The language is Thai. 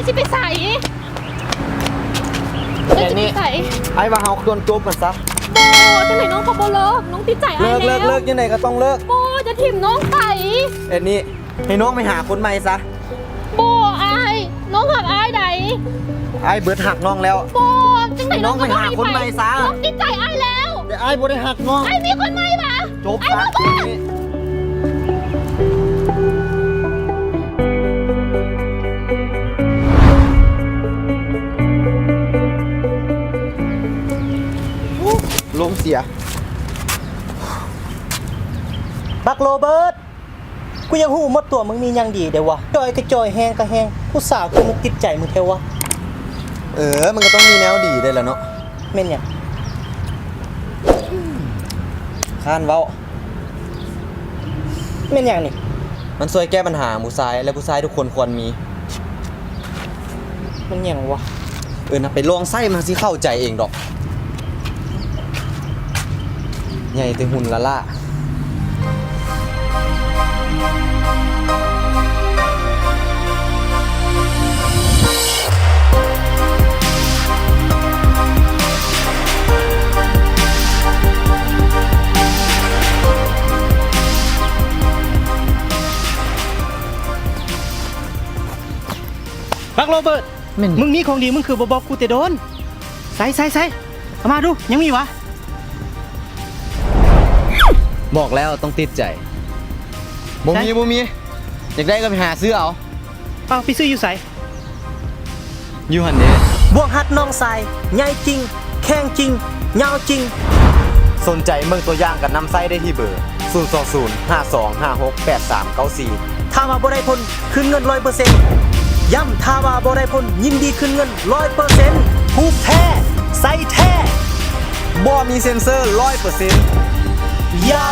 ายสิไปใส่ไอ้ายสิไปใส่ไอ้ว่าเฮาควรจบมันซะโบจังไหนน้องเขาบ่เลิกน้องติดใจไอ้าเลิยกเลิแล้วกเลิกยังไงก็ต้องเลิกโบจะถิ่มน้องใส่เอ็ดนี่ให้น้องไปหาคนใหม่ซะโบไอ้ายน้องหักไอ้ายใดไอ้เบิดหักน้องแล้ว โบจังไหนน้องน้องไปหาคนใหม่ซะ น้องติดใจไอ้ายแล้ว แต่ไอ้บ่ได้หักน้องไอ้ายมีคนใหม่ปะจบไอ้ายซะมาบอกนี่ สีย บักโรเบิร์ต กูยังหูหมดตัวมึงมีหยังดีเดี๋ยววะ จอยก็จอยแห้งก็แห้งผู้สาวกูมึงติดใจมึงเทวะ เออ มันก็ต้องมีแนวดีได้แหล้วเนาะแม่นหยังข้านเว้าแม่นหยังนี่ มันช่วยแก้ปัญหาหมูซายและผู้ชายทุกคนควรมี มันหยังวะ เออนะไปลองไส้มันสิเข้าใจเองดอก ใหญ่แต่หุ่นละล่าบักโรเบิร์ตมึงมีของดีมึงคือบ่บอกกูแต่โดนใส่ใส่ใส่เอามาดูยังมีวะ บอกแล้วต้องติดใจบ่มีใช่บ่มีอยากได้ก็ไปหาซื้อเอาเอาไปซื้ออยู่ใส่อยู่หันเด้บวกฮัดน้องใส่ใหญ่จริง แข้งจริงยาวจริง สนใจเมืองตัวอย่างกับนำไส้ได้ที่เบอร์ 0 2 0 5 2 5 6 8 3 9 4 ถ้าว่าบ่ได้ผลคืนเงินร้อยเปอร์เซ็นต์ย้ำถ้าว่าบ่ได้ผลยินดีคืนเงินร้อยเปอร์เซ็นต์ผูกแท้ใส่แท้บ่มีเซ็นเซอร์ 100%อย่า